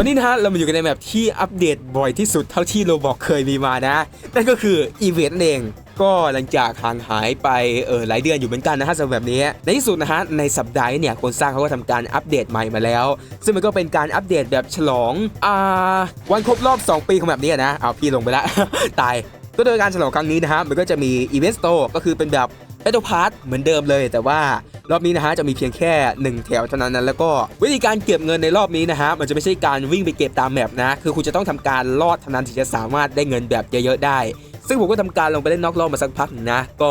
วันนี้นะฮะเรามาอยู่กันในแบบที่อัปเดตบ่อยที่สุดเท่าที่โรบอกเคยมีมานะ นั่นก็คืออีเวนต์นั่นเองก็หลังจากห่างหายไปเออหลายเดือนอยู่เหมือนกันนะฮะสำหรับแบบนี้ ในที่สุดนะฮะในสัปดาห์นี้เนี่ยคนสร้างเขาก็ทำการอัปเดตใหม่มาแล้ว ซึ่งมันก็เป็นการอัปเดตแบบฉลองอ่าวันครบรอบ 2 ปีของแบบนี้นะเอาพี่ลงไปล้วตายก็โดยการฉลองครั้งนี้นะฮะมันก็จะมีอีเวนต์สโตร์ก็คือเป็นแบบ Battle Pass เหมือนเดิมเลยแต่ว่า รอบนี้นะฮะจะมีเพียงแค่ 1 แถวเท่านั้นนะแล้วก็วิธีการเก็บเงินในรอบนี้นะฮะมันจะไม่ใช่การวิ่งไปเก็บตามแมปนะคือคุณจะต้องทำการลอดเท่านั้นถึงจะสามารถได้เงินแบบเยอะๆได้ ซึ่งผมก็ทำการลงไปเล่นนอกรอบมาสักพักนะ ก็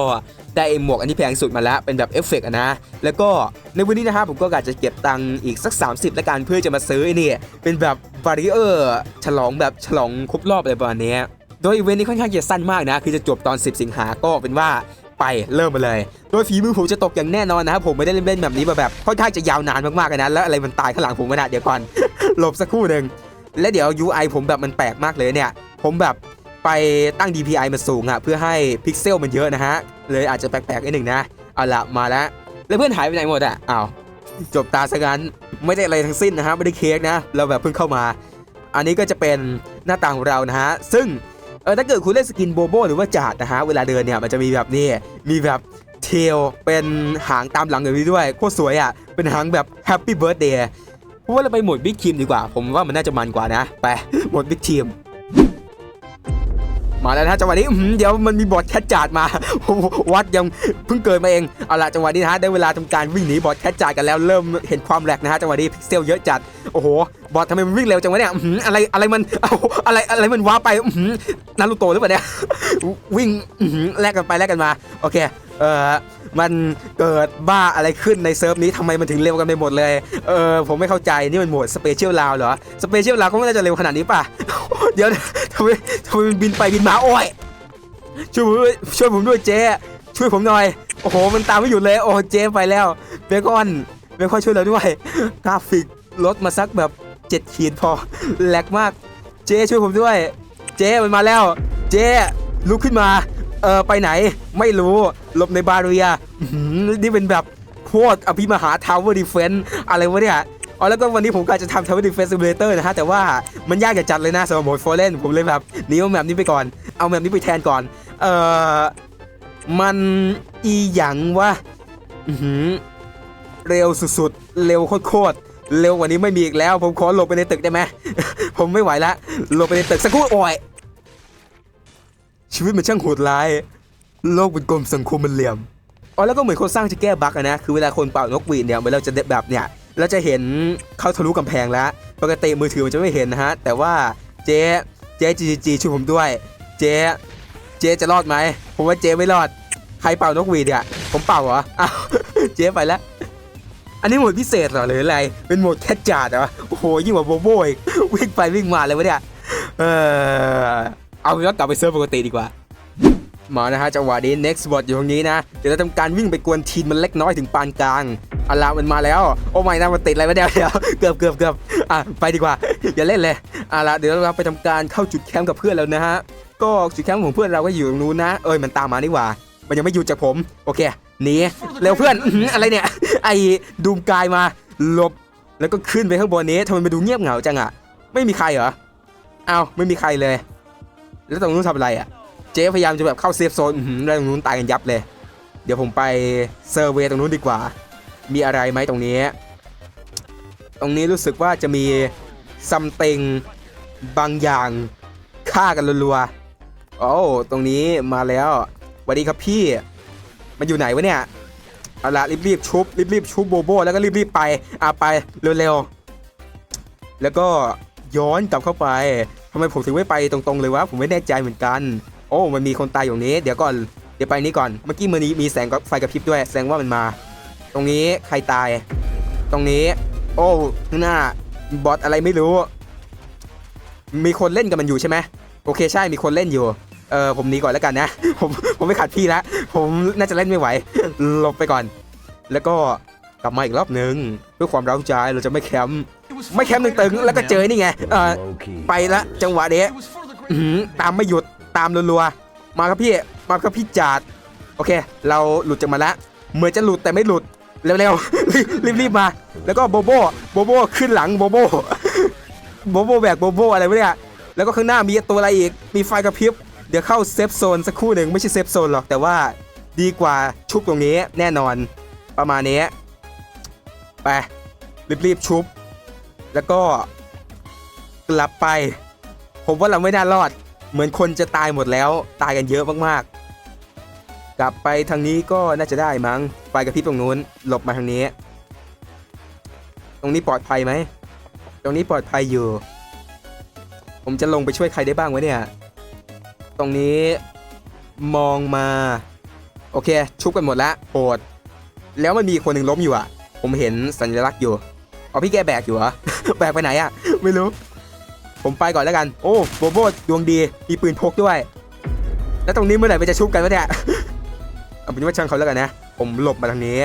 ได้หมวกอันที่แพงสุดมาแล้วเป็นแบบเอฟเฟกต์นะ แล้วก็ในวันนี้นะฮะผมก็กะจะเก็บตังค์อีกสัก 30แล้วกันเพื่อจะมาซื้อไอ้นี่เป็นแบบบาริเออร์ฉลองแบบฉลองครบรอบอะไรประมาณนี้โดยอีเวนต์นี้ค่อนข้างจะสั้นมากนะ คือจะจบตอน 10 สิงหาก็เป็นว่า ไปเริ่มมาเลย โดยฝีมือผมจะตกอย่างแน่นอนนะครับผมไม่ได้เล่นแบบนี้มาแบบค่อนข้างจะยาวนานมากๆนะแล้วอะไรมันตายข้างหลังผมมานะเดี๋ยวก่อนหลบสักครู่หนึ่งและเดี๋ยว UI ผมแบบมันแปลกมากเลยเนี่ย ผมแบบไปตั้ง DPI มาสูงอะเพื่อให้พิกเซลมันเยอะนะฮะเลยอาจจะแปลกๆนิดหนึ่งนะเอาละมาแล้วแล้วเพื่อนหายไปไหนหมดอะอ้าวจบตาซะงั้นไม่ได้อะไรทั้งสิ้นนะฮะไม่ได้เค้กนะ เราแบบเพิ่งเข้ามา อันนี้ก็จะเป็นหน้าต่างของเรานะฮะซึ่ง เออถ้าเกิดคุณเล่นสกินโบโบหรือว่าจาดนะฮะเวลาเดินเนี่ยมันจะมีแบบนี้มีแบบเทลเป็นหางตามหลังอย่างนี้ด้วยโคตรสวยอะเป็นหางแบบแฮปปี้เบิร์ดเดย์เพราะว่าเราไปหมดบิ๊กทีมดีกว่า ผมว่ามันน่าจะมันกว่านะ ไปหมดบิ๊กทีม มาแล้วนะจังหวะนี้เดี๋ยวมันมีบอทแคทจาดมา วัดยังเพิ่งเกิดมาเองเอาละจังหวะนี้นะฮะได้เวลาทำการวิ่งหนีบอทแคทจาดกันแล้วเริ่มเห็นความแหลกนะฮะจังหวะนี้พิกเซลเยอะจัดโอ้โหบอททำไมมันวิ่งเร็วจังวะเนี่ยอะไรอะไรมันเอาอะไรอะไรมันว้าไปนารูโตหรือเปล่าเนี่ยวิ่งแลกกันไปแลกกันมาโอเคเออ มันเกิดบ้าอะไรขึ้นในเซิร์ฟนี้ทำไมมันถึงเร็วกันไปหมดเลย เออ ผมไม่เข้าใจนี่มันโหมดสเปเชียลลาวเหรอ สเปเชียลลาวก็ไม่น่าจะเร็วขนาดนี้ป่ะ เดี๋ยวนะทำไมทำไมมันบินไปบินมาโอ้ยช่วยผมด้วยช่วยผมด้วยเจ๊ช่วยผมหน่อย โอ้โห มันตามไม่หยุดเลย โอ้เจ๊ไปแล้วเบคอนเบคอนช่วยเราด้วยกราฟิกลดมาสักแบบ7ขีดพอแหลกมาก เจ๊ช่วยผมด้วย เจ๊มันมาแล้ว เจ๊ลุกขึ้นมา เออไปไหนไม่รู้หลบในบาเรียนี่เป็นแบบโคตรอภิมหาทาวเวอร์ดีเฟนอะไรวะเนี่ยอ๋อแล้วก็วันนี้ผมก็จะทำทาวเวอร์ดีเฟนซิมูเลเตอร์นะฮะ แต่ว่ามันยากจะจัดเลยนะสำหรับโหมดโฟเรนผมเลยแบบหนีเอาแบบนี้ไปก่อน เอาแบบนี้ไปแทนก่อน เอ่อ มันอีหยังวะเร็วสุดๆ เร็วโคตรเร็วกว่านี้ไม่มีอีกแล้ว ผมขอหลบไปในตึกได้ไหม ผมไม่ไหวละหลบไปในตึกสักครู่โอ้ย ชีวิตมันช่างโหดร้าย โลกเป็นกลมสังคมมันเหลี่ยมอ๋อแล้วก็เหมือนคนสร้างจะแก้บั๊กอะนะคือเวลาคนเป่านกหวีดเนี่ยเวลาจะแบบเนี่ยเราจะเห็นเข้าทะลุกำแพงแล้ว ปกติมือถือมันจะไม่เห็นนะฮะ แต่ว่าเจ๊เจ๊จีจีช่วยผมด้วย เจ๊เจ๊จะรอดไหมผมว่าเจ๊ไม่รอด ใครเป่านกหวีดเนี่ยผมเป่าเหรออ้าวเจ๊ไปแล้วอันนี้หมดพิเศษเหรอหรืออะไร เป็นหมดแคทจาดเหรอโอ้โหยิ่งกว่าโบโบอีกวิ่งไปวิ่งมาเลยวะเนี่ยเออ เอาเป็นว่ากลับไปเซิร์ฟปกติดีกว่ามานะฮะจังหวะนี้ next bot อยู่ตรงนี้นะ เดี๋ยวเราทำการวิ่งไปกวนทีมมันเล็กน้อยถึงปานกลางอาลามันมาแล้ว โอ้ไม่นะมันติดอะไรมาเดี๋ยวเดี๋ยวเกือบเกือบเกือบอะไปดีกว่า อย่าเล่นเลยอาละเดี๋ยวเราไปทำการเข้าจุดแคมป์กับเพื่อนแล้วนะฮะก็จุดแคมป์ของเพื่อนเราก็อยู่ตรงนู้นนะเอ้ยมันตามมานี่หว่า มันยังไม่หยุดจากผม โอเคหนีเร็วเพื่อนอะไรเนี่ย ไอ้ดูมกายมาหลบแล้วก็ขึ้นไปข้างบนนี้ทำไมมันดูเงียบเหงาจังอะไม่มีใครเหรออ้าวไม่มีใครเลย แล้วตรงนู้นทำอะไรอะเจ๊พยายามจะแบบเข้าเซฟโซนแล้วตรงนู้นตายกันยับเลย เดี๋ยวผมไปเซอร์เวยตรงนู้นดีกว่า มีอะไรไหมตรงนี้ ตรงนี้รู้สึกว่าจะมีซัมติงบางอย่างฆ่ากันรัวๆ โอ้ตรงนี้มาแล้วสวัสดีครับพี่ มันอยู่ไหนวะเนี่ยเอาละรีบๆชุบรีบๆชุบโบโบแล้วก็รีบๆไปอะไปเร็วๆแล้วก็ย้อนกลับเข้าไปำไมผมถึงไม่ไปตรงๆเลยวะผมไม่แน่ใจเหมือนกัน โอ้มันมีคนตายอยู่นี้ เดี๋ยวก่อนเดี๋ยวไปนี้ก่อนเมื่อกี้มันมีแสงไฟกระพริบด้วยแสดงว่ามันมา ตรงนี้ใครตาย ตรงนี้ โอ้ข้างหน้าบอทอะไรไม่รู้ มีคนเล่นกับมันอยู่ใช่ไหมโอเคใช่มีคนเล่นอยู่เออผมหนีก่อนแล้วกันนะ ผมผมไม่ขัดพี่ละผมน่าจะเล่นไม่ไหวหลบไปก่อน แล้วก็กลับมาอีกรอบหนึ่งเพื่อความร้าใจเราจะไม่แคมป์ ไม่แคมป์ตึงๆแล้วก็เจอนี่ไงเออไปละจังหวะเนี้ยอื้อหือตามไม่หยุดตามรัวๆมาครับพี่มาครับพี่จาดโอเค เราหลุดจากมาแล้วเหมือนจะหลุดแต่ไม่หลุดเร็วๆรีบรีบๆมา แล้วก็โบโบโบโบขึ้นหลังโบโบโบโบแบกโบโบอะไรวะเนี่ยแล้วก็ข้างหน้ามีตัวอะไรอีกมีไฟกระพริบเดี๋ยวเข้าเซฟโซนสักครู่หนึ่งไม่ใช่เซฟโซนหรอกแต่ว่าดีกว่าชุบตรงนี้แน่นอนประมาณนี้ไปรีบๆชุบ แล้วก็กลับไป ผมว่าเราไม่น่ารอด เหมือนคนจะตายหมดแล้วตายกันเยอะมากๆ กลับไปทางนี้ก็น่าจะได้มั้งไฟกระพริบตรงนู้นหลบมาทางนี้ ตรงนี้ปลอดภัยไหมตรงนี้ปลอดภัยอยู่ ผมจะลงไปช่วยใครได้บ้างวะเนี่ย ตรงนี้มองมา โอเค ชุบกันหมดแล้วโหดแล้วมันมีคนหนึ่งล้มอยู่อะ ผมเห็นสัญลักษณ์อยู่ อพี่แกแบกอยู่เหรอ แบกไปไหนอะไม่รู้ ผมไปก่อนแล้วกัน โอ้โบโบดวงดี มีปืนพกด้วย แล้วตรงนี้เมื่อไหร่ไปจะชุบกันวะเนี่ยเอาเป็นว่าช่างเขาแล้วกันนะ ผมหลบมาทางนี้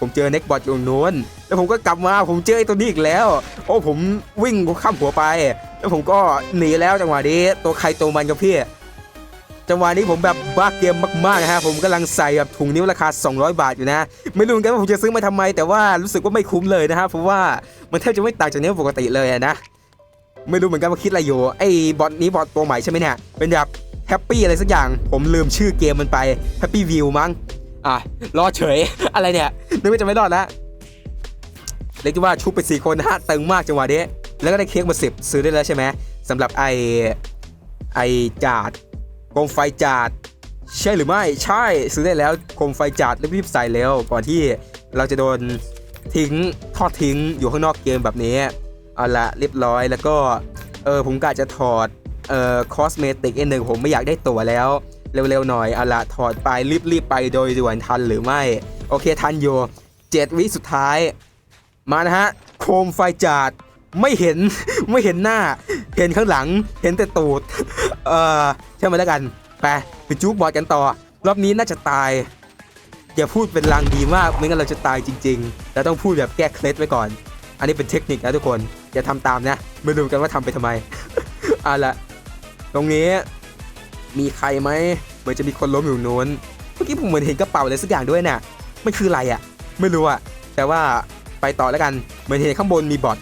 ผมเจอเน็กบอทอยู่ตรงนู้น แล้วผมก็กลับมา ผมเจอไอ้ตัวนี้อีกแล้ว โอ้ผมวิ่งข้ามหัวไป แล้วผมก็หนีแล้วจังหวะนี้ ตัวใครตัวมันกับพี่ จังหวะนี้ผมแบบบ้าเกมมากๆนะฮะผมกำลังใส่แบบถุงนิ้วราคา 200 บาทอยู่นะ ไม่รู้เหมือนกันว่าผมจะซื้อมาทำไม แต่ว่ารู้สึกว่าไม่คุ้มเลยนะฮะเพราะว่ามันแทบจะไม่ต่างจากนิ้วปกติเลยนะ ไม่รู้เหมือนกันว่าคิดอะไรอยู่ไอ้บอทนี้บอทตัวใหม่ใช่ไหมเนี่ยเป็นแบบแฮปปี้อะไรสักอย่าง ผมลืมชื่อเกมมันไปแฮปปี้วิวมั้งอะรอดเฉยอะไรเนี่ยนึกว่าจะไม่รอดแล้วเรียกได้ว่าชุบไปสี่คนนะฮะตึงมากจังหวะนี้แล้วก็ได้เค้กมาสิบซื้อได้แล้วใช่ไหมสำหรับไอไอจาด มไฟจาดใช่หรือไม่ใช่ซื้อได้แล้วโคมไฟจาดรีบๆใส่แล้วก่อนที่เราจะโดนทิ้งทอดทิ้งอยู่ข้างนอกเกมแบบนี้เอาละเรียบร้อยแล้วก็เออผมกะจะถอดเอ่อคอสเมติกอันหนึ่งผมไม่อยากได้ตัวแล้วเร็วๆหน่อยเอาละถอดไปรีบๆไปโดยด่วนทันหรือไม่ โอเคทันอยู่เจ็ดวิสุดท้าย มานะฮะ โคมไฟจาด ไม่เห็นไม่เห็นหน้า เห็นข้างหลัง เห็นแต่ตูด เออใช่ไหมแล้วกัน ไปไปจุกบอดกันต่อ รอบนี้น่าจะตาย อย่าพูดเป็นลางดีมากไม่งั้นเราจะตายจริงๆเราต้องพูดแบบแก้เคล็ดไว้ก่อน อันนี้เป็นเทคนิคนะทุกคน อย่าทำตามนะ ไม่รู้กันว่าทำไปทำไมเอาละตรงนี้ มีใครไหมเหมือนจะมีคนล้มอยู่นู้นเมื่อกี้ผมเหมือนเห็นกระเป๋าอะไรสักอย่างด้วยน่ะมันคืออะไรอะ่ะ ไม่รู้อะ่ะแต่ว่าไปต่อแล้วกันเหมือนเห็นข้างบนมีบอท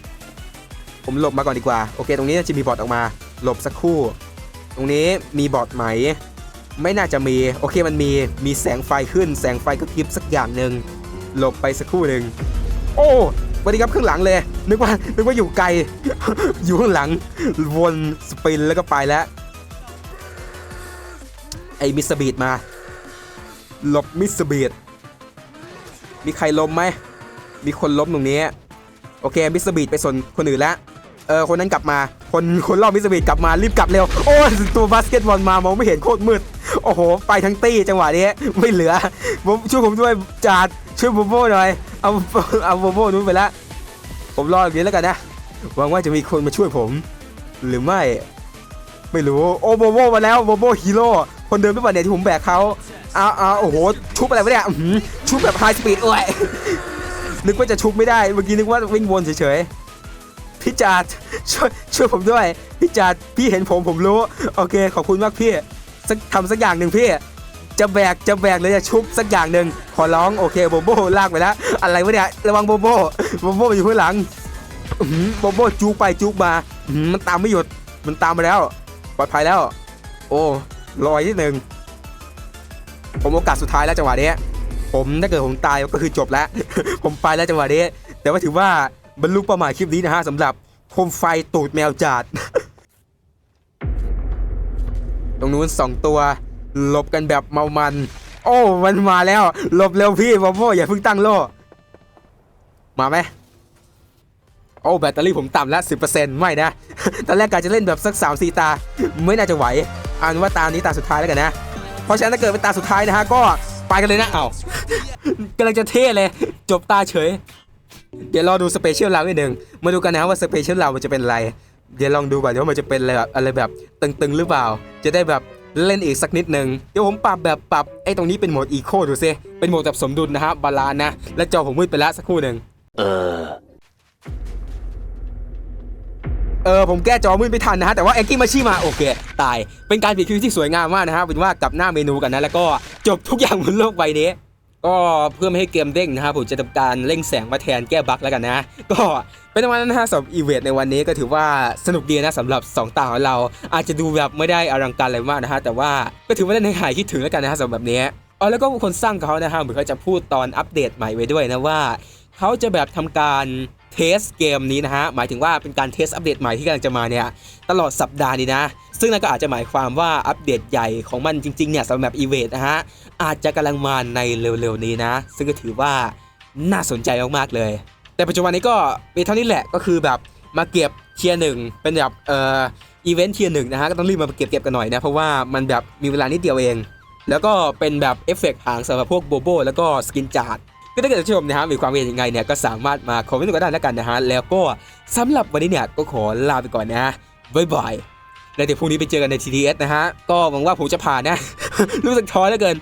ผมหลบมาก่อนดีกว่า โอเค ตรงนี้น่าจะมีบอทออกมา หลบสักครู่ ตรงนี้มีบอทไหม ไม่น่าจะมี โอเค มันมี มีแสงไฟขึ้น แสงไฟกระพริบสักอย่างหนึ่ง หลบไปสักครู่หนึ่ง โอ้วัสดีครับข้างหลังเลย นึกว่า นึกว่าอยู่ไกล อยู่ข้างหลัง วนสปินแล้วก็ไปแล้ว ไอ้มิสบีดมา หลบมิสบีดมีใครล้มไหม มีคนล้มตรงนี้ โอเค มิสบีดไปส่วนคนอื่นแล้ว เออคนนั้นกลับมา คนคนรอบมิสบีดกลับมารีบกลับเร็ว โอ้ตัวบาสเกตบอลมามองไม่เห็นโคตรมืด โอ้โห ไปทั้งตี้จังหวะนี้ไม่เหลือผมช่วยผมด้วยจาดช่วยโบโบหน่อย เอาเอาโบโบนู้นไปล้วผมรออย่างนี้แล้วกันนะหวังว่าจะมีคนมาช่วยผม หรือไม่ไม่รู้โอ้โบโบมาแล้วโบโบฮีโร่คนเดิมหรือเปล่าเนี่ยที่ผมแบกเขาเอาเอาโอ้โหชุบอะไรวะเนี่ยชุบแบบไฮสปีดเอ้ยนึกว่าจะชุบไม่ได้เมื่อกี้นึกว่าวิ่งวนเฉยๆ พี่จาดช่วยช่วยผมด้วย พี่จาดพี่เห็นผมผมรู้ โอเค ขอบคุณมากพี่สักทำสักอย่างหนึ่งพี่ จะแบกจะแบกเลยจะชุบสักอย่างหนึ่งขอร้องโอเคโบโบลากไปแล้วอะไรวะเนี่ยระวังโบโบโบโบอยู่ข้างหลังโบโบจูไปจูมามันตามไม่หยุดมันตามมาแล้วปลอดภัยแล้ว โอ้ลอยนิดนึงผมโอกาสสุดท้ายแล้วจังหวะนี้ผมถ้าเกิดผมตายก็คือจบแล้ว ผมไปแล้วจังหวะนี้แต่ว่าถือว่า บรรลุเป้าหมายคลิปนี้นะฮะสำหรับโคมไฟตูดแมวจาดตรงนู้นสองตัวหลบกันแบบเมามัน โอ้มันมาแล้วหลบเร็วพี่บอมโบอย่าเพิ่งตั้งโล่มาไหมโอ้แบตเตอรี่ผมต่ำแล้วสิไม่นะ ตอนแรกกะจะเล่นแบบสักสามสี่ตา ไม่น่าจะไหวเอันว่าตานี้ตาสุดท้ายแล้วกันนะ เพราะฉะนั้นถ้าเกิดเป็นตาสุดท้ายนะฮะก็ไปกันเลยนะเอ้ากำลังจะเท่เลย จบตาเฉย เดี๋ยวรอดูสเปเชียลเรานิดหนึ่งมาดูกันนะว่าสเปเชียลเรามันจะเป็นอะไรเดี๋ยวลองดูก่อนว่ามันจะเป็นอะไรแบบอะไรแบบตึงๆหรือเปล่า จะได้แบบเล่นอีกสักนิดหนึ่งเดี๋ยวผมปรับแบบปรับไอ้ตรงนี้เป็นโหมดอีโคดูซิเป็นโหมดแบบสมดุลนะฮะบาลานซ์นะ และจอผมมืดไปแล้วสักครู่หนึ่งเออเออผมแก้จอมืดไม่ทันนะฮะแต่ว่าแองกี้มาชิมาโอเค ตาย เป็นการปิดคลิปที่สวยงามมากนะฮะเป็นว่ากลับหน้าเมนูกันนะแล้วก็จบทุกอย่างบนโลกใบนี้โอ ก็เพื่อไม่ให้เกมเด้งนะครับผมจะทำการเร่งแสงมาแทนแก้บั๊กแล้วกันนะ ก็เป็นประมาณนั้นนะฮะสำหรับอีเวนต์ในวันนี้ก็ถือว่าสนุกดีนะสำหรับ 2 ตาของเรา อาจจะดูแบบไม่ได้อลังการอะไรมากนะฮะแต่ว่าก็ถือว่าได้ในหายคิดถึงแล้วกันนะฮะสำหรับแบบนี้อ๋อแล้วก็คนสร้างเขานะฮะเหมือนเขาจะพูดตอนอัปเดตใหม่ไว้ด้วยนะว่า เขาจะแบบทำการเทสเกมนี้นะฮะหมายถึงว่าเป็นการเทสอัปเดตใหม่ที่กำลังจะมาเนี่ยตลอดสัปดาห์นี้นะ ซึ่งนั่นก็อาจจะหมายความว่าอัปเดตใหญ่ของมันจริงๆเนี่ยสำหรับอีเวนต์นะฮะอาจจะกำลังมาในเร็วๆนี้นะ ซึ่งก็ถือว่าน่าสนใจมากๆเลย แต่ปัจจุบันนี้ก็มีเท่านี้แหละก็คือแบบมาเก็บเทียร์หนึ่งเป็นแบบเอ่ออีเวนต์เทียร์หนึ่งนะฮะก็ต้องรีบมาเก็บเก็บกันหน่อยนะเพราะว่ามันแบบมีเวลานิดเดียวเอง แล้วก็เป็นแบบเอฟเฟกต์หางสำหรับพวกโบโบแล้วก็สกินจาร์ดก็ถ้าเกิดชมนะฮะมีความเห็นยังไงเนี่ยก็สามารถมาคอมเมนต์กันได้แล้วกันนะฮะแล้วก็สำหรับวันนี้เนี่ยก็ขอลาไปก่อนนะบ๊ายบาย แล้วเดี๋ยวพรุ่งนี้ไปเจอกันใน TTS นะฮะ ก็หวังว่าผมจะผ่านนะ รู้สึกท้อเหลือเกิน